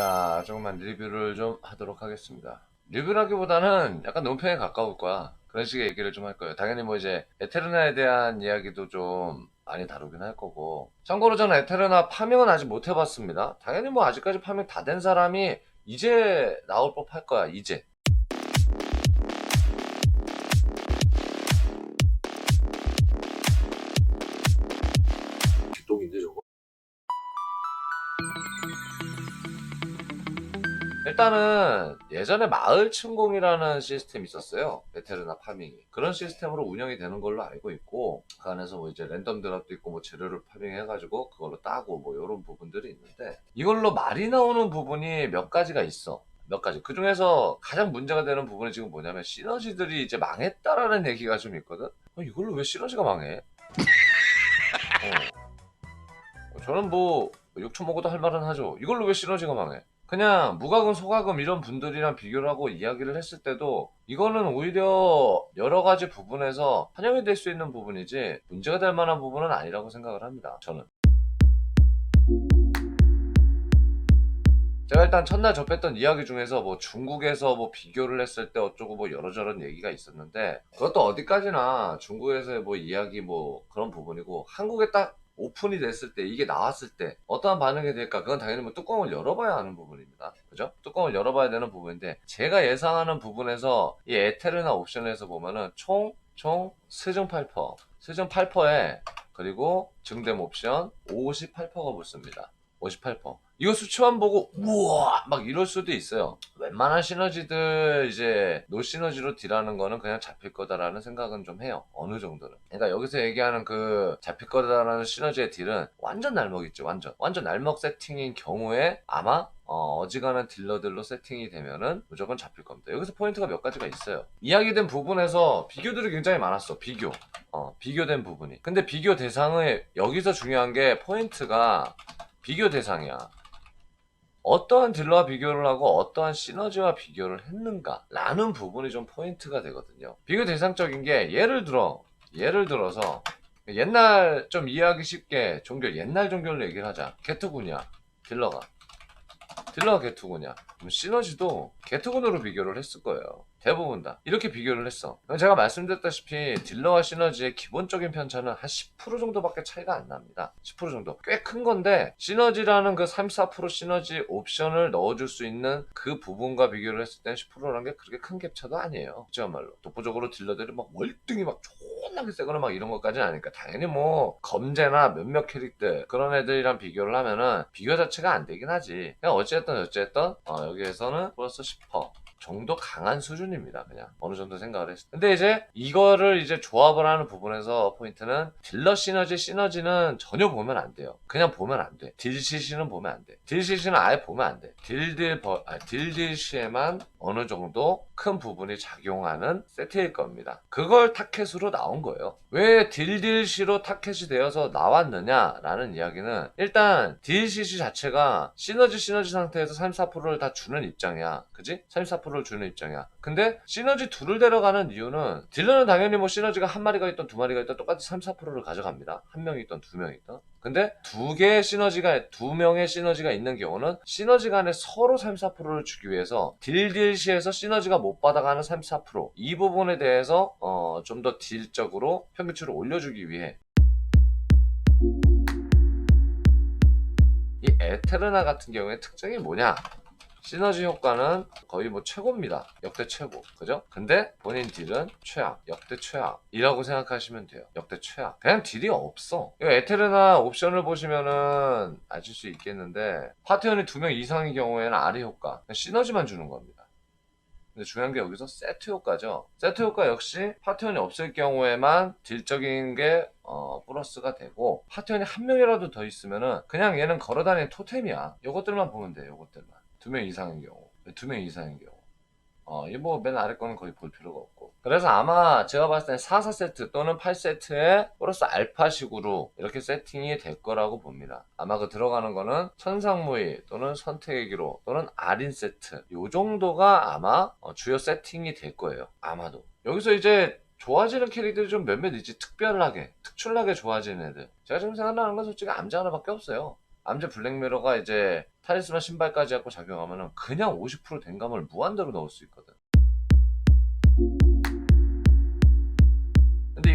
자, 조금만 리뷰를 좀 하도록 하겠습니다. 리뷰라기보다는 약간 논평에 가까울 거야. 그런 식의 얘기를 좀 할 거예요. 당연히 뭐 이제 에테르나에 대한 이야기도 좀 많이 다루긴 할 거고. 참고로 저는 에테르나 파밍은 아직 못 해봤습니다. 당연히 뭐 아직까지 파밍 다 된 사람이 이제 나올 법 할 거야, 이제. 일단은 예전에 마을 침공이라는 시스템이 있었어요. 베테르나 파밍이. 그런 시스템으로 운영이 되는 걸로 알고 있고, 그 안에서 뭐 이제 랜덤 드랍도 있고, 뭐 재료를 파밍해가지고 그걸로 따고 뭐 이런 부분들이 있는데, 이걸로 말이 나오는 부분이 몇 가지가 있어. 몇 가지. 그 중에서 가장 문제가 되는 부분이 지금 뭐냐면, 시너지들이 이제 망했다라는 얘기가 좀 있거든? 어, 이걸로 왜 시너지가 망해? 어. 저는 뭐, 욕처 먹어도 할 말은 하죠. 이걸로 왜 시너지가 망해? 그냥 무과금 소과금 이런 분들이랑 비교를 하고 이야기를 했을 때도 이거는 오히려 여러 가지 부분에서 환영이 될 수 있는 부분이지 문제가 될 만한 부분은 아니라고 생각을 합니다. 저는. 제가 일단 첫날 접했던 이야기 중에서 뭐 중국에서 뭐 비교를 했을 때 어쩌고 뭐 여러저런 얘기가 있었는데 그것도 어디까지나 중국에서의 뭐 이야기 뭐 그런 부분이고 한국에 딱 오픈이 됐을 때 이게 나왔을 때 어떠한 반응이 될까 그건 당연히 뭐 뚜껑을 열어봐야 하는 부분입니다. 그죠? 뚜껑을 열어봐야 되는 부분인데 제가 예상하는 부분에서 이 에테르나 옵션에서 보면은 총총 스증 8% 스증 8%에 그리고 증dem 옵션 58%가 붙습니다. 58%. 이거 수치만 보고 우와 막 이럴 수도 있어요. 웬만한 시너지들 이제 노 시너지로 딜하는 거는 그냥 잡힐 거다라는 생각은 좀 해요. 어느 정도는. 그러니까 여기서 얘기하는 그 잡힐 거다라는 시너지의 딜은 완전 날먹 있죠. 완전. 완전 날먹 세팅인 경우에 아마 어, 지간한 딜러들로 세팅이 되면은 무조건 잡힐 겁니다. 여기서 포인트가 몇 가지가 있어요. 이야기된 부분에서 비교들이 굉장히 많았어. 비교. 어, 비교된 부분이. 근데 비교 대상의 여기서 중요한 게 포인트가 비교 대상이야. 어떠한 딜러와 비교를 하고 어떠한 시너지와 비교를 했는가 라는 부분이 좀 포인트가 되거든요. 비교 대상적인 게 예를 들어 예를 들어서 옛날 좀 이해하기 쉽게 종교 옛날 종교를 얘기를 하자. 게트군이야. 딜러가. 딜러가 게트군이야. 그럼 시너지도 게트군으로 비교를 했을 거예요. 대부분 다. 이렇게 비교를 했어. 제가 말씀드렸다시피 딜러와 시너지의 기본적인 편차는 한 10% 정도밖에 차이가 안 납니다. 10% 정도. 꽤 큰 건데 시너지라는 그 34% 시너지 옵션을 넣어줄 수 있는 그 부분과 비교를 했을 때 10%라는 게 그렇게 큰 갭차도 아니에요. 그야말로 독보적으로 딜러들이 막 월등히 막 존나게 세거나 막 이런 것까지는 아니니까 당연히 뭐 검제나 몇몇 캐릭터 그런 애들이랑 비교를 하면은 비교 자체가 안 되긴 하지. 그냥 어찌됐든 어찌됐든 어, 여기에서는 플러스 10% 정도 강한 수준입니다. 그냥 어느 정도 생각을 때. 근데 이제 이거를 이제 조합을 하는 부분에서 포인트는 딜러 시너지 시너지는 전혀 보면 안 돼요. 그냥 보면 안 돼. 딜시시는 보면 안 돼. 딜시시는 아예 보면 안 돼. 딜딜 버, 아, 딜딜 시에만 어느 정도 큰 부분이 작용하는 세트일 겁니다. 그걸 타켓으로 나온 거예요. 왜 딜딜시로 타켓이 되어서 나왔느냐라는 이야기는 일단 딜시시 자체가 시너지 시너지 상태에서 34%를 다 주는 입장이야. 그지? 34%를 주는 입장이야. 근데 시너지 둘을 데려가는 이유는 딜러는 당연히 뭐 시너지가 한 마리가 있던 두 마리가 있던 똑같이 34%를 가져갑니다. 한 명이 있던 두 명이 있던. 근데 두 개의 시너지가 두 명의 시너지가 있는 경우는 시너지 간에 서로 34%를 주기 위해서 딜딜시에서 시너지가 못 받아가는 34%이 부분에 대해서 어, 좀 더 딜적으로 평균치를 올려주기 위해 이 에테르나 같은 경우에 특징이 뭐냐? 시너지 효과는 거의 뭐 최고입니다. 역대 최고. 그죠? 근데 본인 딜은 최악. 역대 최악이라고 생각하시면 돼요. 역대 최악. 그냥 딜이 없어. 이거 에테르나 옵션을 보시면은 아실 수 있겠는데 파티원이 두 명 이상의 경우에는 아래 효과. 시너지만 주는 겁니다. 근데 중요한 게 여기서 세트 효과죠. 세트 효과 역시 파티원이 없을 경우에만 딜적인 게 어, 플러스가 되고 파티원이 한 명이라도 더 있으면은 그냥 얘는 걸어다니는 토템이야. 요것들만 보면 돼. 요것들만. 두 명 이상인 경우. 두 명 이상인 경우. 어, 이뭐맨 아래 거는 거의 볼 필요가 없고. 그래서 아마 제가 봤을 때 4, 4세트 또는 8세트에 플러스 알파식으로 이렇게 세팅이 될 거라고 봅니다. 아마 그 들어가는 거는 천상무이 또는 선택의 기로 또는 아린 세트. 요 정도가 아마 어, 주요 세팅이 될 거예요. 아마도. 여기서 이제 좋아지는 캐릭터들이 좀 몇몇 있지 특별하게 특출나게 좋아지는 애들 제가 지금 생각나는 건 솔직히 암자 하나밖에 없어요 암제 블랙미러가 이제 타리스만 신발까지 갖고 작용하면은 그냥 50% 된감을 무한대로 넣을 수 있거든.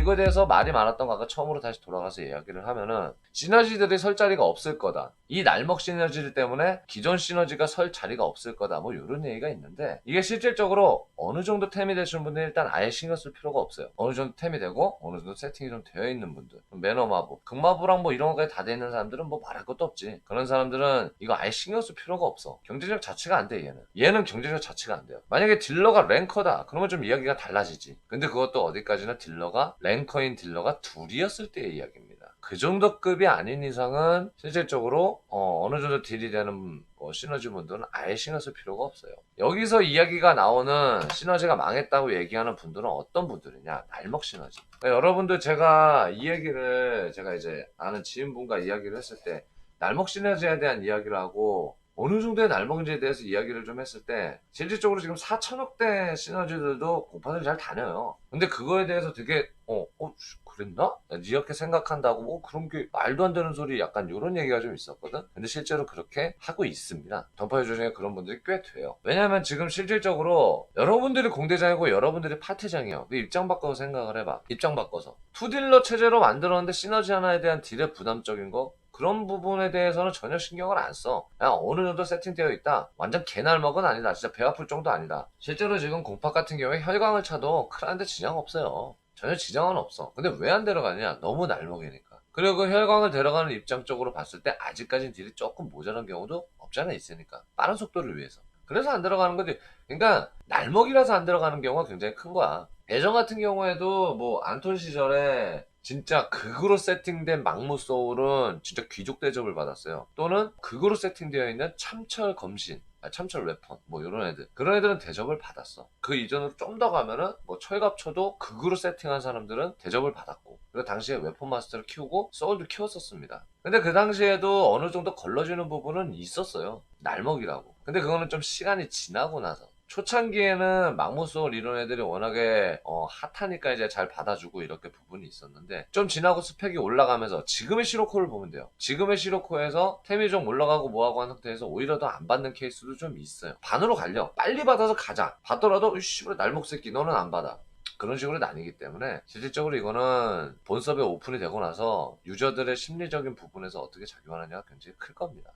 이거에 대해서 말이 많았던 거 아까 처음으로 다시 돌아가서 이야기를 하면은 시너지들이 설 자리가 없을 거다. 이 날먹 시너지 때문에 기존 시너지가 설 자리가 없을 거다. 뭐 이런 얘기가 있는데 이게 실질적으로 어느 정도 템이 되시는 분들은 일단 아예 신경 쓸 필요가 없어요. 어느 정도 템이 되고 어느 정도 세팅이 좀 되어 있는 분들 매너마부, 극마부랑 뭐 이런 거까지 다 돼 있는 사람들은 뭐 말할 것도 없지. 그런 사람들은 이거 아예 신경 쓸 필요가 없어. 경제적 자체가 안 돼 얘는. 얘는 경제적 자체가 안 돼요. 만약에 딜러가 랭커다. 그러면 좀 이야기가 달라지지. 근데 그것도 어디까지나 딜러가 랭 커인 딜러가 둘이었을 때의 이야기입니다. 그 정도 급이 아닌 이상은 실질적으로 어, 느 정도 딜이 되는 뭐 시너지 분들은 아예 신경 쓸 필요가 없어요. 여기서 이야기가 나오는 시너지가 망했다고 얘기하는 분들은 어떤 분들이냐? 날먹 시너지. 그러니까 여러분들 제가 이 얘기를 제가 이제 아는 지인분과 이야기를 했을 때 날먹 시너지에 대한 이야기를 하고 어느 정도의 날먹인지에 대해서 이야기를 좀 했을 때 실질적으로 지금 4천억대 시너지들도 공판을 잘 다녀요. 근데 그거에 대해서 되게 어, 어 그랬나? 이렇게 생각한다고 뭐 그런 게 말도 안 되는 소리 약간 이런 얘기가 좀 있었거든. 근데 실제로 그렇게 하고 있습니다. 던파유저 중에 그런 분들이 꽤 돼요. 왜냐하면 지금 실질적으로 여러분들이 공대장이고 여러분들이 파트장이에요. 그 입장 바꿔서 생각을 해봐. 입장 바꿔서 투딜러 체제로 만들었는데 시너지 하나에 대한 딜의 부담적인 거 그런 부분에 대해서는 전혀 신경을 안 써. 그냥 어느 정도 세팅되어 있다. 완전 개날먹은 아니다. 진짜 배 아플 정도 아니다. 실제로 지금 공팍 같은 경우에 혈광을 차도 크라는데 지장 없어요. 전혀 지장은 없어. 근데 왜 안 데려가냐? 너무 날먹이니까. 그리고 그 혈광을 데려가는 입장 쪽으로 봤을 때 아직까지는 딜이 조금 모자란 경우도 없잖아 있으니까. 빠른 속도를 위해서. 그래서 안 들어가는 거지. 그러니까 날먹이라서 안 들어가는 경우가 굉장히 큰 거야. 예전 같은 경우에도 뭐 안톤 시절에 진짜 극으로 세팅된 막무 소울은 진짜 귀족 대접을 받았어요. 또는 극으로 세팅되어 있는 참철 검신, 아, 참철 웨폰, 뭐 이런 애들. 그런 애들은 대접을 받았어. 그 이전으로 좀 더 가면은 뭐 철갑쳐도 극으로 세팅한 사람들은 대접을 받았고. 그리고 당시에 웨폰 마스터를 키우고 소울도 키웠었습니다. 근데 그 당시에도 어느 정도 걸러지는 부분은 있었어요. 날먹이라고. 근데 그거는 좀 시간이 지나고 나서. 초창기에는 막무소울 이런 애들이 워낙에 어, 핫하니까 이제 잘 받아주고 이렇게 부분이 있었는데 좀 지나고 스펙이 올라가면서 지금의 시로코를 보면 돼요. 지금의 시로코에서 템이 좀 올라가고 뭐하고 한 상태에서 오히려 더 안 받는 케이스도 좀 있어요. 반으로 갈려. 빨리 받아서 가자. 받더라도 씨발 날목 새끼 너는 안 받아. 그런 식으로 나뉘기 때문에 실질적으로 이거는 본섭에 오픈이 되고 나서 유저들의 심리적인 부분에서 어떻게 작용하느냐가 굉장히 클 겁니다.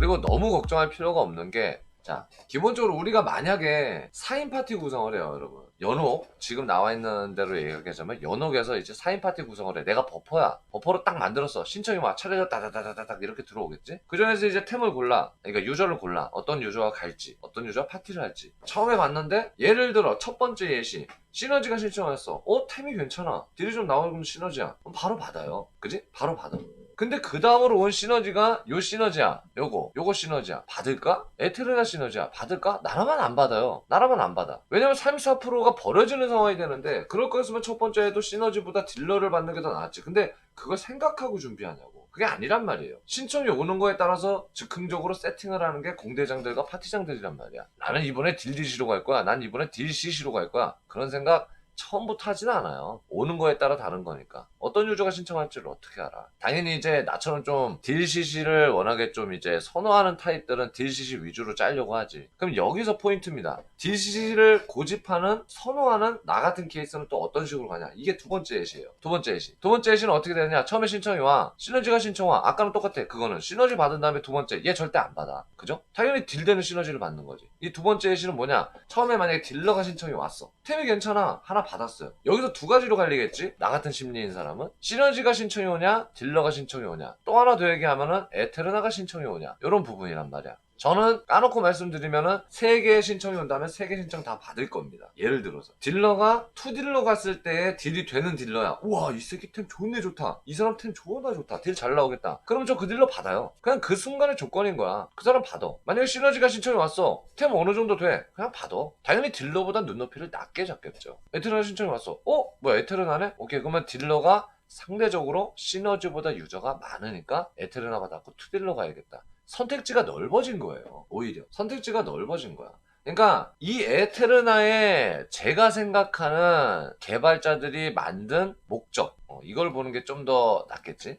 그리고 너무 걱정할 필요가 없는 게, 자, 기본적으로 우리가 만약에 4인 파티 구성을 해요, 여러분. 연옥, 지금 나와 있는 대로 얘기하자면, 연옥에서 이제 4인 파티 구성을 해. 내가 버퍼야. 버퍼로 딱 만들었어. 신청이 막 차례가 따다다다닥 이렇게 들어오겠지? 그 중에서 이제 템을 골라. 그러니까 유저를 골라. 어떤 유저가 갈지, 어떤 유저가 파티를 할지. 처음에 봤는데, 예를 들어, 첫 번째 예시. 시너지가 신청했어. 어, 템이 괜찮아. 딜이 좀 나오면 시너지야. 그럼 바로 받아요. 그지? 바로 받아. 근데 그 다음으로 온 시너지가 요 시너지야. 요거 요거 시너지야. 받을까? 에테르나 시너지야. 받을까? 나라만 안 받아요. 나라만 안 받아. 왜냐면 34%가 버려지는 상황이 되는데 그럴 거였으면 첫 번째 에도 시너지보다 딜러를 받는 게 더 나았지. 근데 그걸 생각하고 준비하냐고. 그게 아니란 말이에요. 신청이 오는 거에 따라서 즉흥적으로 세팅을 하는 게 공대장들과 파티장들이란 말이야. 나는 이번에 딜디시로 갈 거야. 난 이번에 딜CC로 갈 거야. 그런 생각 처음부터 하지는 않아요. 오는 거에 따라 다른 거니까. 어떤 유저가 신청할지를 어떻게 알아. 당연히 이제 나처럼 좀 딜CC를 워낙에 좀 이제 선호하는 타입들은 딜CC 위주로 짜려고 하지. 그럼 여기서 포인트입니다. 딜CC를 고집하는, 선호하는 나 같은 케이스는 또 어떤 식으로 가냐. 이게 두 번째 예시예요. 두 번째 예시. 두 번째 예시는 어떻게 되느냐. 처음에 신청이 와. 시너지가 신청 와. 아까는 똑같아. 그거는 시너지 받은 다음에 두 번째. 얘 절대 안 받아. 그죠? 당연히 딜되는 시너지를 받는 거지. 이 두 번째 예시는 뭐냐. 처음에 만약에 딜러가 신청이 왔어. 템이 괜찮아. 하나 받았어요. 여기서 두 가지로 갈리겠지? 나 같은 심리인 사람은 시너지가 신청이 오냐, 딜러가 신청이 오냐. 또 하나 더 얘기하면은 에테르나가 신청이 오냐. 이런 부분이란 말이야. 저는 까놓고 말씀드리면은 세 개의 신청이 온다면 세개 신청 다 받을 겁니다. 예를 들어서 딜러가 투딜러 갔을 때 딜이 되는 딜러야. 우와 이 새끼 템 좋네 좋다. 이 사람 템 좋다 좋다. 딜 잘 나오겠다. 그럼 저 그 딜러 받아요. 그냥 그 순간의 조건인 거야. 그 사람 받아. 만약에 시너지가 신청이 왔어. 템 어느 정도 돼. 그냥 받아. 당연히 딜러보다 눈높이를 낮게 잡겠죠. 에테르나 신청이 왔어. 어? 뭐야 에테르나네? 오케이 그러면 딜러가 상대적으로 시너지보다 유저가 많으니까 에테르나 받았고 투딜러 가야겠다. 선택지가 넓어진 거예요. 오히려 선택지가 넓어진 거야. 그러니까 이 에테르나의 제가 생각하는 개발자들이 만든 목적 어, 이걸 보는 게 좀 더 낫겠지?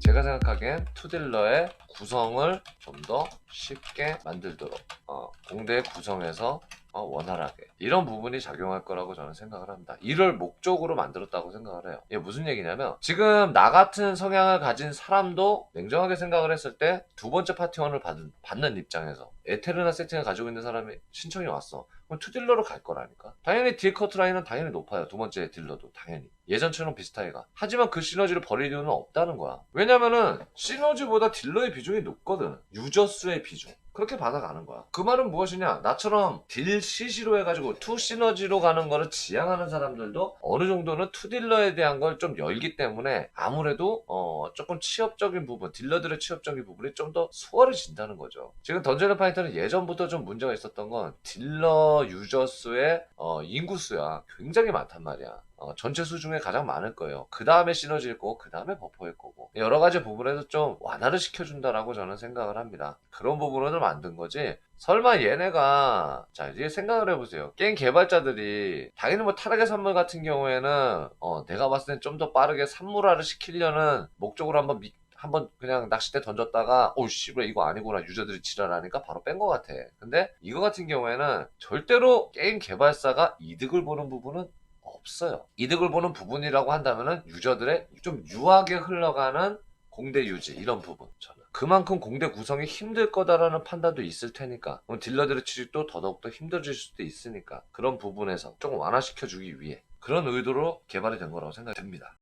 제가 생각하기엔 투딜러의 구성을 좀 더 쉽게 만들도록 어, 공대 구성에서 어, 원활하게 이런 부분이 작용할 거라고 저는 생각을 합니다. 이를 목적으로 만들었다고 생각을 해요. 이게 무슨 얘기냐면 지금 나 같은 성향을 가진 사람도 냉정하게 생각을 했을 때 두 번째 파티원을 받은, 받는 입장에서 에테르나 세팅을 가지고 있는 사람이 신청이 왔어. 투딜러로 갈 거라니까. 당연히 딜 커트 라인은 당연히 높아요. 두 번째 딜러도 당연히. 예전처럼 비슷하게가. 하지만 그 시너지를 버릴 이유는 없다는 거야. 왜냐면은 시너지보다 딜러의 비중이 높거든. 유저 수의 비중. 그렇게 받아가는 거야. 그 말은 무엇이냐? 나처럼 딜 CC로 해가지고 투 시너지로 가는 거를 지향하는 사람들도 어느 정도는 투 딜러에 대한 걸 좀 열기 때문에 아무래도 어 조금 취업적인 부분, 딜러들의 취업적인 부분이 좀 더 수월해진다는 거죠. 지금 던전 파이터는 예전부터 좀 문제가 있었던 건 딜러 유저 수의 어 인구 수야 굉장히 많단 말이야. 어, 전체 수 중에 가장 많을 거예요. 그 다음에 시너지일 거고, 그 다음에 버퍼일 거고. 여러 가지 부분에서 좀 완화를 시켜준다라고 저는 생각을 합니다. 그런 부분을 만든 거지. 설마 얘네가, 자, 이제 생각을 해보세요. 게임 개발자들이, 당연히 뭐 타락의 산물 같은 경우에는, 어, 내가 봤을 땐 좀 더 빠르게 산물화를 시키려는 목적으로 한번 미, 한번 그냥 낚싯대 던졌다가 오 씨발 이거 아니구나. 유저들이 지랄하니까 바로 뺀 것 같아. 근데 이거 같은 경우에는 절대로 게임 개발사가 이득을 보는 부분은 없어요. 이득을 보는 부분이라고 한다면은 유저들의 좀 유하게 흘러가는 공대 유지 이런 부분. 저는. 그만큼 공대 구성이 힘들 거다라는 판단도 있을 테니까. 그럼 딜러들의 취직도 더더욱더 힘들어질 수도 있으니까 그런 부분에서 조금 완화시켜 주기 위해 그런 의도로 개발이 된 거라고 생각이 듭니다.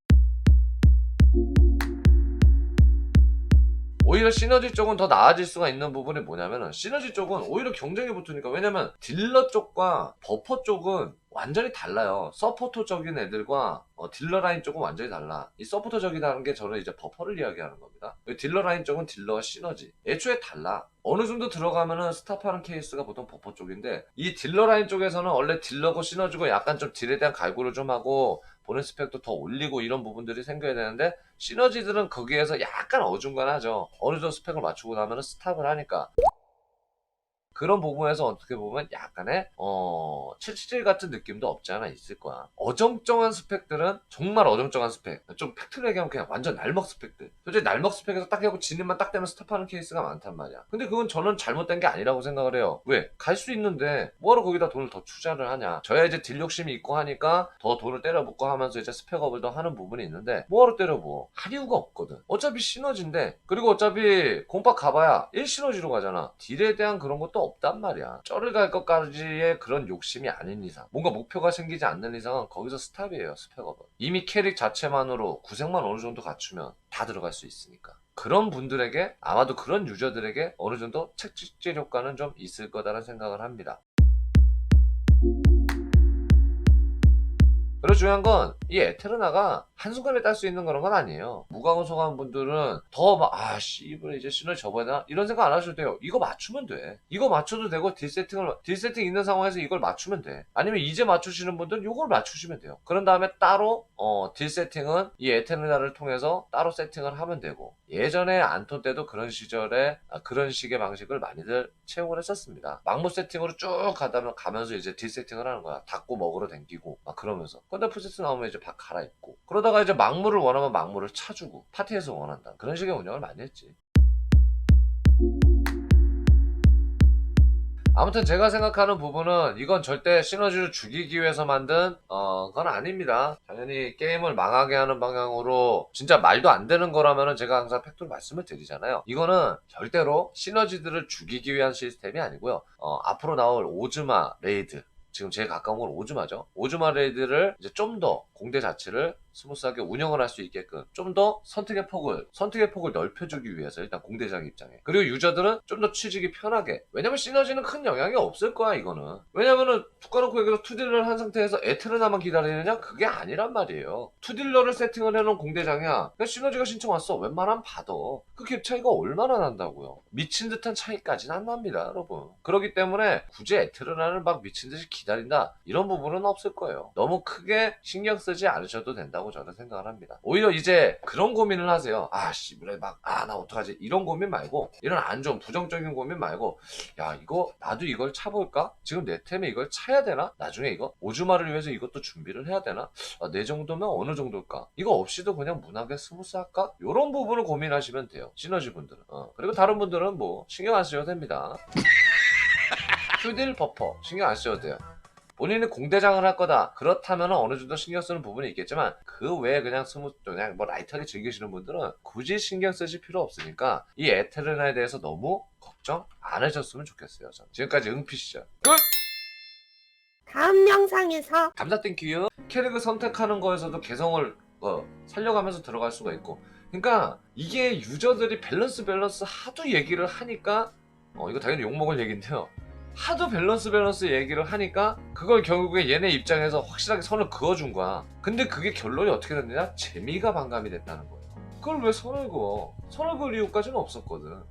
오히려 시너지 쪽은 더 나아질 수가 있는 부분이 뭐냐면은 시너지 쪽은 오히려 경쟁이 붙으니까. 왜냐면 딜러 쪽과 버퍼 쪽은 완전히 달라요. 서포터적인 애들과 어, 딜러 라인 쪽은 완전히 달라. 이 서포터적이라는 게 저는 이제 버퍼를 이야기하는 겁니다. 딜러 라인 쪽은 딜러와 시너지. 애초에 달라. 어느 정도 들어가면은 스탑하는 케이스가 보통 버퍼 쪽인데 이 딜러 라인 쪽에서는 원래 딜러고 시너지고 약간 좀 딜에 대한 갈구를 좀 하고 보는 스펙도 더 올리고 이런 부분들이 생겨야 되는데 시너지들은 거기에서 약간 어중간하죠. 어느 정도 스펙을 맞추고 나면은 스탑을 하니까 그런 부분에서 어떻게 보면 약간의 어 777 같은 느낌도 없지 않아 있을 거야. 어정쩡한 스펙들은 정말 어정쩡한 스펙. 좀 팩트를 얘기하면 그냥 완전 날먹 스펙들. 솔직히 날먹 스펙에서 딱 하고 진입만 딱 되면 스탑하는 케이스가 많단 말이야. 근데 그건 저는 잘못된 게 아니라고 생각을 해요. 왜? 갈 수 있는데 뭐하러 거기다 돈을 더 투자를 하냐. 저야 이제 딜 욕심이 있고 하니까 더 돈을 때려붓고 하면서 이제 스펙업을 더 하는 부분이 있는데 뭐하러 때려부어? 할 이유가 없거든. 어차피 시너지인데 그리고 어차피 공박 가봐야 1시너지로 가잖아. 딜에 대한 그런 것도 없단 말이야. 쩔을 갈 것까지의 그런 욕심이 아닌 이상, 뭔가 목표가 생기지 않는 이상은 거기서 스탑이에요, 스펙업은. 이미 캐릭 자체만으로 구색만 어느 정도 갖추면 다 들어갈 수 있으니까. 그런 분들에게, 아마도 그런 유저들에게 어느 정도 책찍질 효과는 좀 있을 거다라는 생각을 합니다. 그리고 중요한 건 이 에테르나가 한순간에 딸 수 있는 그런 건 아니에요. 무광을 소가는 분들은 더 막, 아, 씨발, 이제 신을 접어야 이런 생각 안 하셔도 돼요. 이거 맞추면 돼. 이거 맞춰도 되고, 딜 세팅을, 딜 세팅 있는 상황에서 이걸 맞추면 돼. 아니면 이제 맞추시는 분들은 이걸 맞추시면 돼요. 그런 다음에 따로, 어, 딜 세팅은 이 에테르나를 통해서 따로 세팅을 하면 되고, 예전에 안톤 때도 그런 시절에 아, 그런 식의 방식을 많이들 채용을 했었습니다. 막무 세팅으로 쭉 가다 가면서 이제 딜 세팅을 하는 거야. 닫고 먹으러 댕기고 막 그러면서. 근데 프세스 나오면 이제 박 갈아입고. 그러다가 이제 막무를 원하면 막무를 차주고 파티에서 원한다. 그런 식의 운영을 많이 했지. 아무튼 제가 생각하는 부분은 이건 절대 시너지를 죽이기 위해서 만든 어 그건 아닙니다. 당연히 게임을 망하게 하는 방향으로 진짜 말도 안 되는 거라면은 제가 항상 팩트로 말씀을 드리잖아요. 이거는 절대로 시너지들을 죽이기 위한 시스템이 아니고요. 어 앞으로 나올 오즈마 레이드 지금 제일 가까운 건 오즈마죠. 오즈마 레이드를 이제 좀 더 공대 자체를 스무스하게 운영을 할 수 있게끔 좀 더 선택의 폭을 선택의 폭을 넓혀주기 위해서 일단 공대장 입장에. 그리고 유저들은 좀 더 취직이 편하게. 왜냐면 시너지는 큰 영향이 없을 거야 이거는. 왜냐면은 툭가놓고 여기서 투딜러를 한 상태에서 에테르나만 기다리느냐? 그게 아니란 말이에요. 투딜러를 세팅을 해놓은 공대장이야. 그냥 시너지가 신청 왔어. 웬만하면 받아. 그 갭 차이가 얼마나 난다고요? 미친 듯한 차이까지는 안 납니다 여러분. 그렇기 때문에 굳이 에테르나를 막 미친 듯이 기다린다. 이런 부분은 없을 거예요. 너무 크게 신경 쓸 쓰지 않으셔도 된다고 저는 생각을 합니다. 오히려 이제 그런 고민을 하세요. 아, 씨, 그래, 막, 아, 나 어떡하지? 이런 고민 말고, 이런 안 좋은 부정적인 고민 말고, 야, 이거, 나도 이걸 차볼까? 지금 내 템에 이걸 차야 되나? 나중에 이거, 오주마를 위해서 이것도 준비를 해야 되나? 아, 내 정도면 어느 정도일까? 이거 없이도 그냥 무난하게 스무스 할까? 이런 부분을 고민하시면 돼요. 시너지 분들은. 어. 그리고 다른 분들은 뭐, 신경 안 쓰셔도 됩니다. 큐딜 버퍼 신경 안 쓰셔도 돼요. 본인은 공대장을 할 거다. 그렇다면 어느 정도 신경 쓰는 부분이 있겠지만 그 외에 그냥 스무 그냥 뭐 라이트하게 즐기시는 분들은 굳이 신경 쓰실 필요 없으니까 이 에테르나에 대해서 너무 걱정 안 하셨으면 좋겠어요. 저는. 지금까지 응피시죠. 끝! 다음 영상에서 감사 땡큐. 캐릭을 선택하는 거에서도 개성을 어, 살려가면서 들어갈 수가 있고. 그러니까 이게 유저들이 밸런스 밸런스 하도 얘기를 하니까 어 이거 당연히 욕먹을 얘기인데요. 하도 밸런스 밸런스 얘기를 하니까 그걸 결국에 얘네 입장에서 확실하게 선을 그어준 거야. 근데 그게 결론이 어떻게 됐느냐? 재미가 반감이 됐다는 거예요. 그걸 왜 선을 그어? 선을 그을 이유까지는 없었거든.